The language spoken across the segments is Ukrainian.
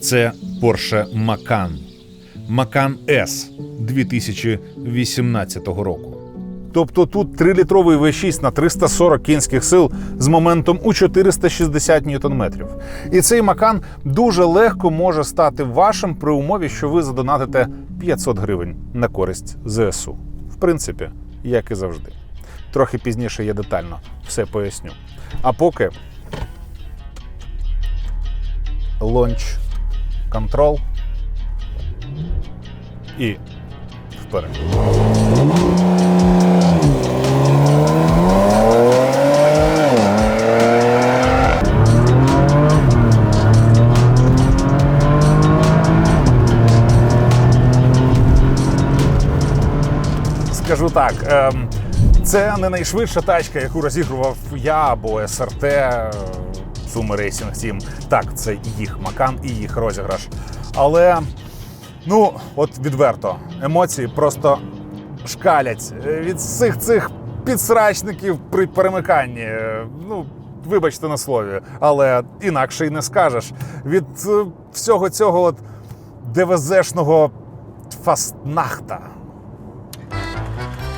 Це Porsche Macan. Macan S 2018 року. Тобто тут 3-літровий V6 на 340 кінських сил з моментом у 460 ньютон-метрів. І цей Макан дуже легко може стати вашим при умові, що ви задонатите 500 гривень на користь ЗСУ. В принципі, як і завжди. Трохи пізніше я детально все поясню. А поки лонч контрол і вперед. Скажу так, ем, це не найшвидша тачка, яку розігрував я або СРТ Суми Racing Team. Так, це їх макан і їх розіграш. Але ну, от відверто, емоції просто шкалять е, від всіх цих підсрачників при перемиканні. Е, Ну, вибачте на слові, але інакше й не скажеш. Від е, всього цього от ДВЗшного фастнахта.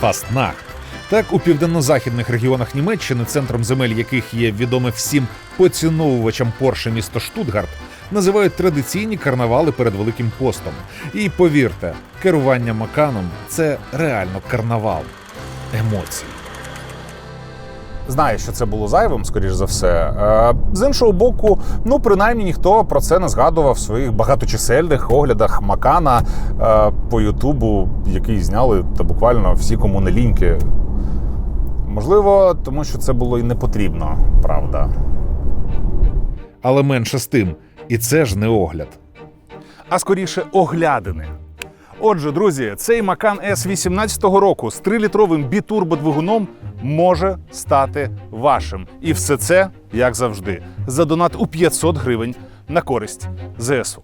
Фастнахт. Так, у південно-західних регіонах Німеччини, центром земель яких є відоме всім поціновувачам Порше місто Штутгарт, називають традиційні карнавали перед Великим постом. І повірте, керування маканом це реально карнавал емоцій. Знаю, що це було зайвим, скоріш за все. Е, З іншого боку, ну принаймні ніхто про це не згадував в своїх багаточисельних оглядах Макана е, по Ютубу, який зняли та буквально всі кому ліньки. Можливо, тому що це було і не потрібно, правда. Але менше з тим, і це ж не огляд. А скоріше оглядини. Отже, друзі, цей Макан С 18-го року з 3-літровим бітурбодвигуном може стати вашим. І все це, як завжди, за донат у 500 гривень на користь ЗСУ.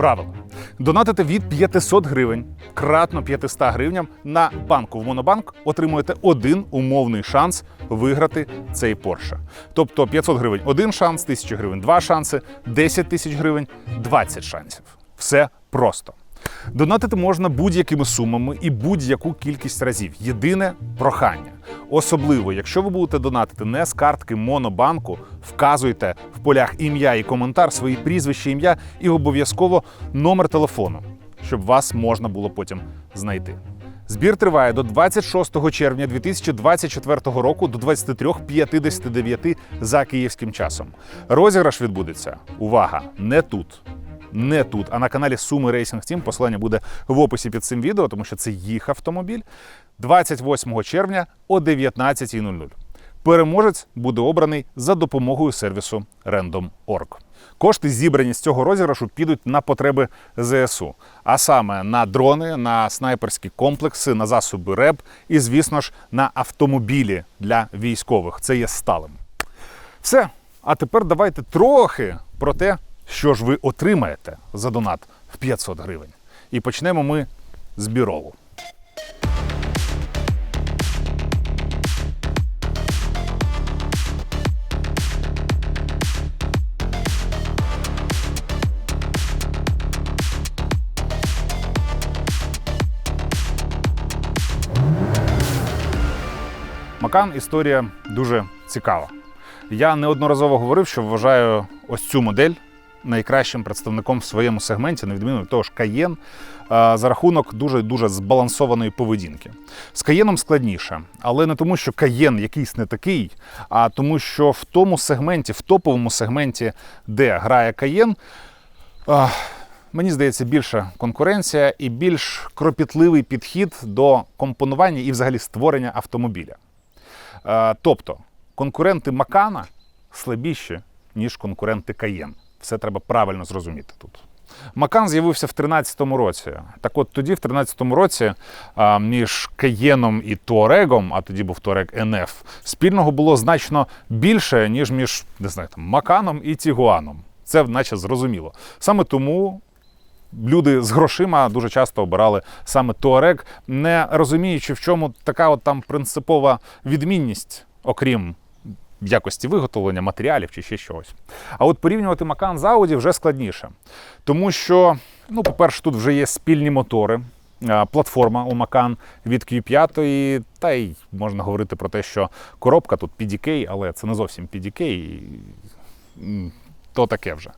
Правило. Донатите від 500 гривень кратно 500 гривням на банку в Монобанк отримуєте один умовний шанс виграти цей Порше. Тобто 500 гривень один шанс, 1000 гривень два шанси, 10 тисяч гривень 20 шансів. Все просто. Донатити можна будь-якими сумами і будь-яку кількість разів. Єдине прохання. Особливо, якщо ви будете донатити не з картки Монобанку, вказуйте в полях ім'я і коментар свої прізвище, ім'я і обов'язково номер телефону, щоб вас можна було потім знайти. Збір триває до 26 червня 2024 року до 23.59 за київським часом. Розіграш відбудеться. Увага! Не тут не тут, а на каналі Суми Racing Team. Посилання буде в описі під цим відео, тому що це їх автомобіль 28 червня о 19.00. Переможець буде обраний за допомогою сервісу Random.org. Кошти, зібрані з цього розіграшу, підуть на потреби ЗСУ, а саме на дрони, на снайперські комплекси, на засоби РЕБ і, звісно ж, на автомобілі для військових. Це є сталим. Все. А тепер давайте трохи про те, що ж ви отримаєте за донат в 500 гривень. І почнемо ми з бірову. Макан історія дуже цікава. Я неодноразово говорив, що вважаю ось цю модель найкращим представником в своєму сегменті, на відміну від того ж Каєн, за рахунок дуже дуже збалансованої поведінки. З Каєном складніше, але не тому, що Каєн якийсь не такий, а тому, що в тому сегменті, в топовому сегменті, де грає Каєн. Мені здається, більша конкуренція і більш кропітливий підхід до компонування і, взагалі, створення автомобіля. Тобто конкуренти Макана слабіші, ніж конкуренти Каєн. Все треба правильно зрозуміти тут. Макан з'явився в 13-му році. Так от тоді, в 13-му році, між Каєном і Туарегом, а тоді був Туарег НФ, спільного було значно більше, ніж між не знаю, там, Маканом і Тігуаном. Це наче зрозуміло. Саме тому. Люди з грошима дуже часто обирали саме Туарег, не розуміючи, в чому така от там принципова відмінність, окрім якості виготовлення матеріалів чи ще чогось. А от порівнювати Macan з Audi вже складніше. Тому що, ну, по-перше, тут вже є спільні мотори. Платформа у Macan від Q5, та й можна говорити про те, що коробка тут PDK, але це не зовсім PDK, то таке вже.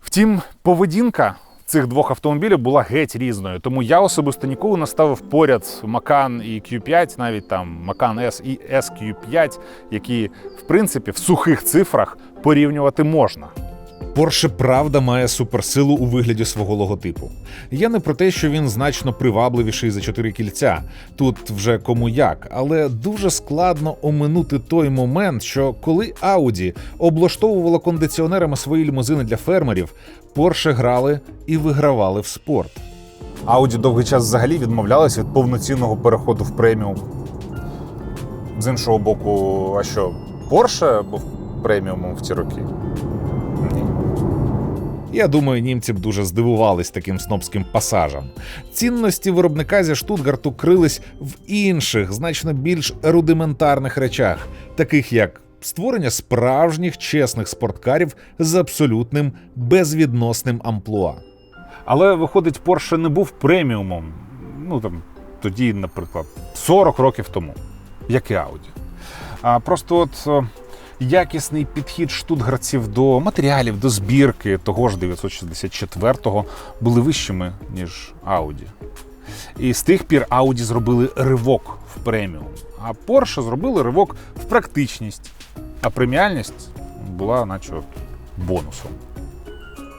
Втім, поведінка цих двох автомобілів була геть різною. Тому я особисто ніколи не ставив поряд Macan і Q5, навіть там Macan S і SQ5, які, в принципі, в сухих цифрах порівнювати можна. Порше правда має суперсилу у вигляді свого логотипу. Я не про те, що він значно привабливіший за чотири кільця. Тут вже кому як, але дуже складно оминути той момент, що коли Audi облаштовувала кондиціонерами свої лімузини для фермерів, Порше грали і вигравали в спорт. Audi довгий час взагалі відмовлялась від повноцінного переходу в преміум. З іншого боку, а що, Porsche був преміумом в ті роки? Я думаю, німці б дуже здивувались таким снобським пасажем. Цінності виробника зі Штутгарту крились в інших, значно більш рудиментарних речах, таких як створення справжніх чесних спорткарів з абсолютним безвідносним амплуа. Але виходить, Porsche не був преміумом. Ну там тоді, наприклад, 40 років тому, як і Audi. А просто от е, якісний підхід штутгарців до матеріалів, до збірки того ж 964-го були вищими, ніж Audi. І з тих пір Audi зробили ривок в преміум, а Porsche зробили ривок в практичність. А преміальність була, наче бонусом.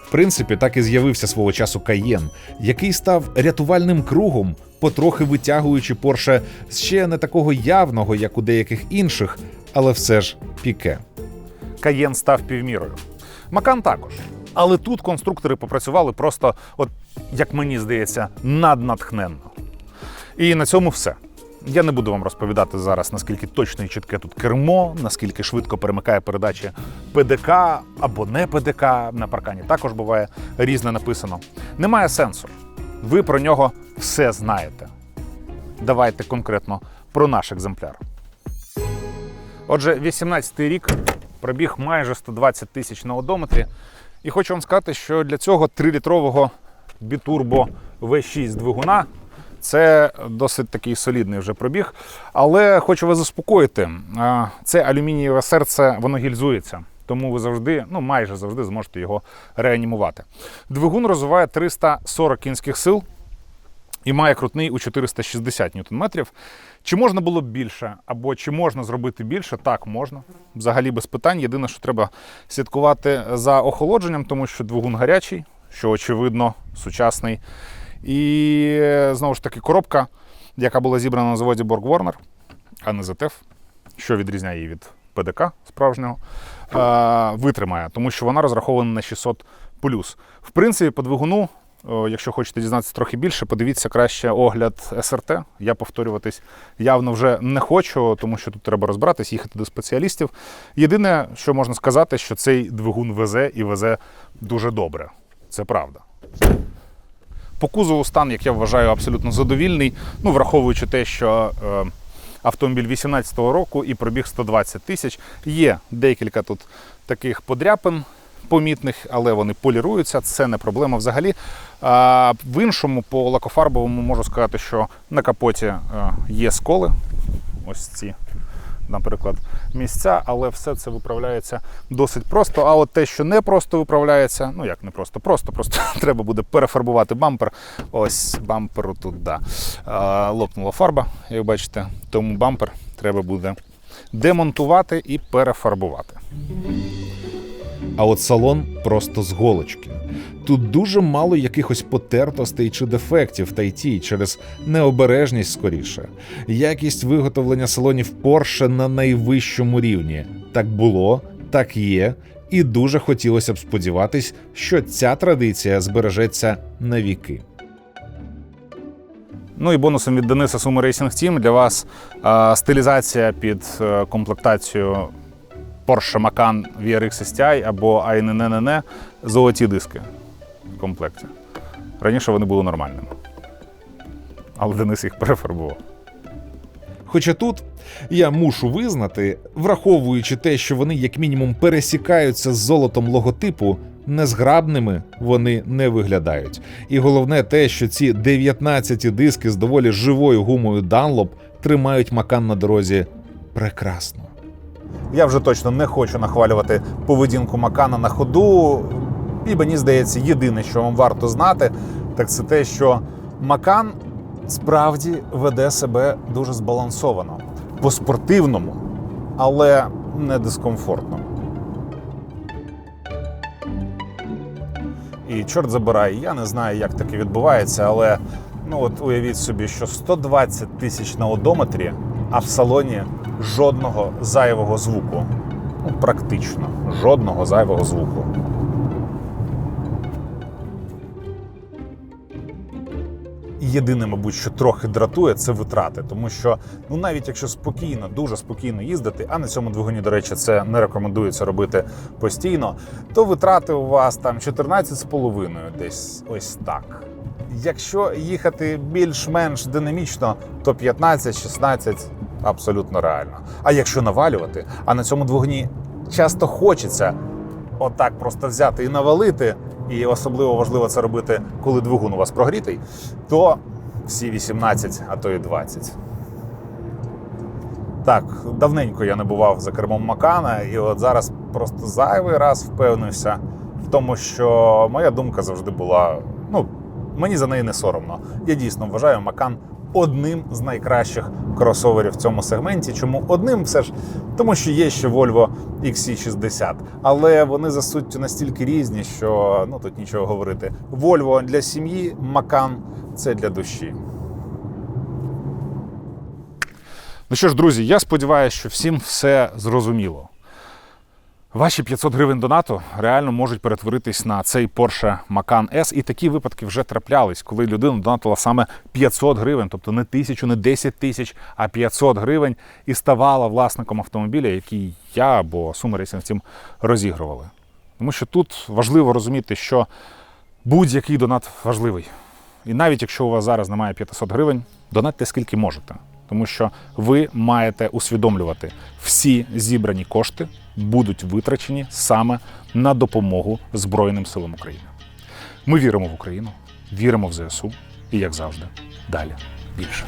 В принципі, так і з'явився свого часу Каєн, який став рятувальним кругом, потрохи витягуючи Порше ще не такого явного, як у деяких інших, але все ж піке. Каєн став півмірою. Макан також. Але тут конструктори попрацювали просто, от як мені здається, наднатхненно. І на цьому все. Я не буду вам розповідати зараз, наскільки точно і чітке тут кермо, наскільки швидко перемикає передачі ПДК або не ПДК. На паркані також буває різне написано. Немає сенсу. Ви про нього все знаєте. Давайте конкретно про наш екземпляр. Отже, 18-й рік пробіг майже 120 тисяч на одометрі. І хочу вам сказати, що для цього 3-літрового бітурбо V6 двигуна це досить такий солідний вже пробіг. Але хочу вас заспокоїти, це алюмінієве серце, воно гільзується. Тому ви завжди, ну майже завжди зможете його реанімувати. Двигун розвиває 340 кінських сил і має крутний у 460 ньютон-метрів. Чи можна було б більше, або чи можна зробити більше? Так, можна. Взагалі без питань. Єдине, що треба слідкувати за охолодженням, тому що двигун гарячий, що очевидно, сучасний. І знову ж таки коробка, яка була зібрана на заводі Borg Warner, а не ZF, що відрізняє її від ПДК справжнього, е, витримає, тому що вона розрахована на 600 В принципі, по двигуну Якщо хочете дізнатися трохи більше, подивіться краще огляд СРТ. Я повторюватись явно вже не хочу, тому що тут треба розбиратись, їхати до спеціалістів. Єдине, що можна сказати, що цей двигун везе і везе дуже добре. Це правда. По кузову стан, як я вважаю, абсолютно задовільний. Ну, враховуючи те, що е, автомобіль 18-го року і пробіг 120 тисяч. Є декілька тут таких подряпин помітних, але вони поліруються, це не проблема взагалі. А в іншому, по лакофарбовому, можу сказати, що на капоті е, є сколи. Ось ці, наприклад, місця, але все це виправляється досить просто. А от те, що не просто виправляється, ну як не просто, просто, просто треба буде перефарбувати бампер. Ось бамперу тут, да. А, лопнула фарба, як бачите, тому бампер треба буде демонтувати і перефарбувати. А от салон просто з голочки. Тут дуже мало якихось потертостей чи дефектів та й ті через необережність скоріше. Якість виготовлення салонів Porsche на найвищому рівні. Так було, так є, і дуже хотілося б сподіватись, що ця традиція збережеться на віки. Ну і бонусом від Дениса Sumo Racing Team для вас е, стилізація під е, комплектацію Porsche Macan VRX STI або ANNN золоті диски в комплекті. Раніше вони були нормальними. Але Денис їх перефарбував. Хоча тут я мушу визнати, враховуючи те, що вони як мінімум пересікаються з золотом логотипу, незграбними вони не виглядають. І головне те, що ці 19 диски з доволі живою гумою Dunlop тримають макан на дорозі прекрасно. Я вже точно не хочу нахвалювати поведінку Макана на ходу. І мені здається, єдине, що вам варто знати, так це те, що Макан справді веде себе дуже збалансовано, по-спортивному, але не дискомфортно. І чорт забирай, я не знаю, як таке відбувається, але ну от уявіть собі, що 120 тисяч на одометрі, а в салоні жодного зайвого звуку. Ну, практично жодного зайвого звуку. Єдине, мабуть, що трохи дратує, це витрати, тому що ну навіть якщо спокійно, дуже спокійно їздити, а на цьому двигуні, до речі, це не рекомендується робити постійно, то витрати у вас там 14,5 десь ось так. Якщо їхати більш-менш динамічно, то 15-16 абсолютно реально. А якщо навалювати, а на цьому двигуні часто хочеться отак просто взяти і навалити, і особливо важливо це робити, коли двигун у вас прогрітий, то всі 18, а то і 20. Так, давненько я не бував за кермом Макана, і от зараз просто зайвий раз впевнився в тому, що моя думка завжди була: ну, мені за неї не соромно. Я дійсно вважаю Макан одним з найкращих кросоверів в цьому сегменті. Чому одним все ж? Тому що є ще Volvo XC60, але вони за суттю настільки різні, що ну тут нічого говорити. Volvo для сім'ї, Макан це для душі. Ну що ж, друзі, я сподіваюся, що всім все зрозуміло. Ваші 500 гривень донату реально можуть перетворитись на цей Porsche Macan S. І такі випадки вже траплялись, коли людина донатила саме 500 гривень, тобто не тисячу, не 10 тисяч, а 500 гривень, і ставала власником автомобіля, який я або Sumer Racing розігрували. Тому що тут важливо розуміти, що будь-який донат важливий. І навіть якщо у вас зараз немає 500 гривень, донатьте скільки можете. Тому що ви маєте усвідомлювати, всі зібрані кошти будуть витрачені саме на допомогу Збройним силам України. Ми віримо в Україну, віримо в ЗСУ і, як завжди, далі більше.